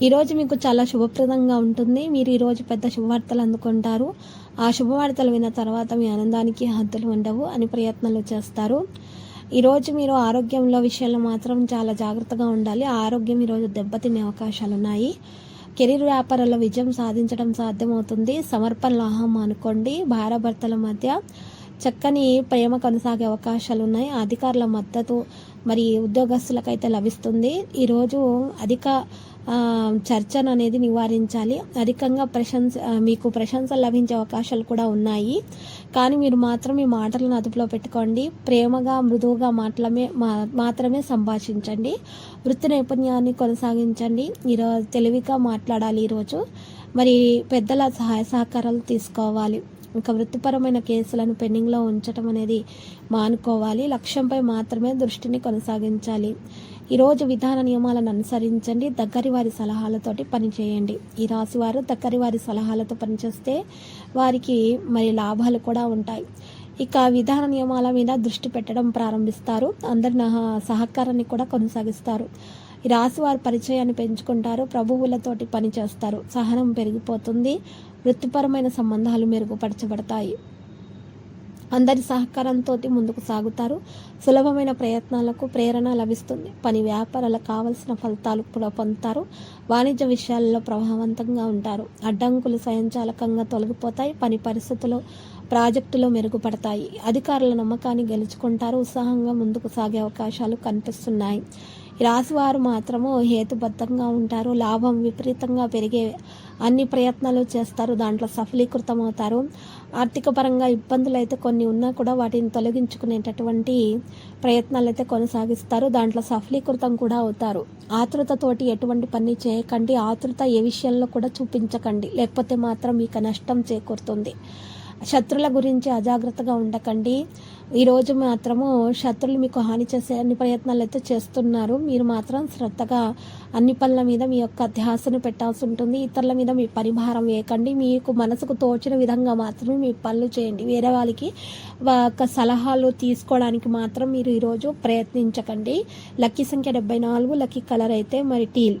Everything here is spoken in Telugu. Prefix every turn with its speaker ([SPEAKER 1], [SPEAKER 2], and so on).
[SPEAKER 1] ఈరోజు మీకు చాలా శుభప్రదంగా ఉంటుంది. మీరు ఈరోజు పెద్ద శుభవార్తలు అందుకుంటారు. ఆ శుభవార్తలు విన్న తర్వాత మీ ఆనందానికి హద్దులు ఉండవు అని ప్రయత్నాలు చేస్తారు. ఈరోజు మీరు ఆరోగ్యంలో విషయంలో మాత్రం చాలా జాగ్రత్తగా ఉండాలి. ఆరోగ్యం ఈరోజు దెబ్బతినే అవకాశాలు ఉన్నాయి. కెరీర్ వ్యాపారాల్లో విజయం సాధించడం సాధ్యమవుతుంది. సమర్పణలు అహం అనుకోండి. భార్యాభర్తల మధ్య చక్కని ప్రేమ కొనసాగే అవకాశాలు ఉన్నాయి అధికారుల మద్దతు మరి ఉద్యోగస్తులకైతే లభిస్తుంది. ఈరోజు అధిక చర్చను అనేది నివారించాలి. అధికంగా ప్రశంస మీకు ప్రశంసలు లభించే అవకాశాలు కూడా ఉన్నాయి. కానీ మీరు మాత్రం మీ మాటలను అదుపులో పెట్టుకోండి. ప్రేమగా మృదువుగా మాటలమే మా- మాత్రమే సంభాషించండి. వృత్తి నైపుణ్యాన్ని కొనసాగించండి. ఈరోజు తెలివిగా మాట్లాడాలి ఈరోజు మరి పెద్దల సహాయ సహకారాలు తీసుకోవాలి. ఇంకా వృత్తిపరమైన కేసులను పెండింగ్లో ఉంచటం అనేది మానుకోవాలి. లక్ష్యంపై మాత్రమే దృష్టిని కొనసాగించాలి. ఈరోజు విధాన నియమాలను అనుసరించండి. దగ్గరి వారి సలహాలతోటి పనిచేయండి ఈ రాశి వారు దగ్గరి వారి సలహాలతో పనిచేస్తే వారికి మరి లాభాలు కూడా ఉంటాయి. ఇక విధాన నియమాల మీద దృష్టి పెట్టడం ప్రారంభిస్తారు. అందరి సహకారాన్ని కూడా కొనసాగిస్తారు. ఈ రాశి పరిచయాన్ని పెంచుకుంటారు ప్రభువులతోటి పనిచేస్తారు సహనం పెరిగిపోతుంది వృత్తిపరమైన సంబంధాలు మెరుగుపరచబడతాయి. అందరి సహకారంతో ముందుకు సాగుతారు. సులభమైన ప్రయత్నాలకు ప్రేరణ లభిస్తుంది. పని వ్యాపారాలకు కావలసిన ఫలితాలు కూడా పొందుతారు. వాణిజ్య విషయాల్లో ప్రభావవంతంగా ఉంటారు. అడ్డంకులు స్వయంచాలకంగా తొలగిపోతాయి. పని పరిస్థితులు ప్రాజెక్టులు మెరుగుపడతాయి. అధికారుల నమ్మకాన్ని గెలుచుకుంటారు. ఉత్సాహంగా ముందుకు సాగే అవకాశాలు కనిపిస్తున్నాయి. ఈ రాశి వారు మాత్రము హేతుబద్ధంగా ఉంటారు. లాభం విపరీతంగా పెరిగే అన్ని ప్రయత్నాలు చేస్తారు. దాంట్లో సఫలీకృతం అవుతారు ఆర్థిక పరంగా ఇబ్బందులు అయితే కొన్ని ఉన్నా కూడా వాటిని తొలగించుకునేటటువంటి ప్రయత్నాలు అయితే కొనసాగిస్తారు. దాంట్లో సఫలీకృతం కూడా అవుతారు. ఆతృతతోటి ఎటువంటి పని చేయకండి. ఆతృత ఏ విషయంలో కూడా చూపించకండి. లేకపోతే మాత్రం మీకు నష్టం చేకూరుతుంది. శత్రుల గురించి అజాగ్రత్తగా ఉండకండి. ఈరోజు మాత్రము శత్రులు మీకు హాని చేసే అన్ని ప్రయత్నాలు అయితే చేస్తున్నారు. మీరు మాత్రం శ్రద్ధగా అన్ని పనుల మీద మీ యొక్క ధ్యాసను పెట్టాల్సి ఉంటుంది. ఇతరుల మీద మీ పరిభారం వేయకండి. మీకు మనసుకు తోచిన విధంగా మాత్రమే మీ పనులు చేయండి. వేరే వాళ్ళకి ఒక సలహాలు తీసుకోవడానికి మాత్రం మీరు ఈరోజు ప్రయత్నించకండి. లక్కీ సంఖ్య డెబ్బై నాలుగు లక్కీ కలర్ అయితే మరి టీల్.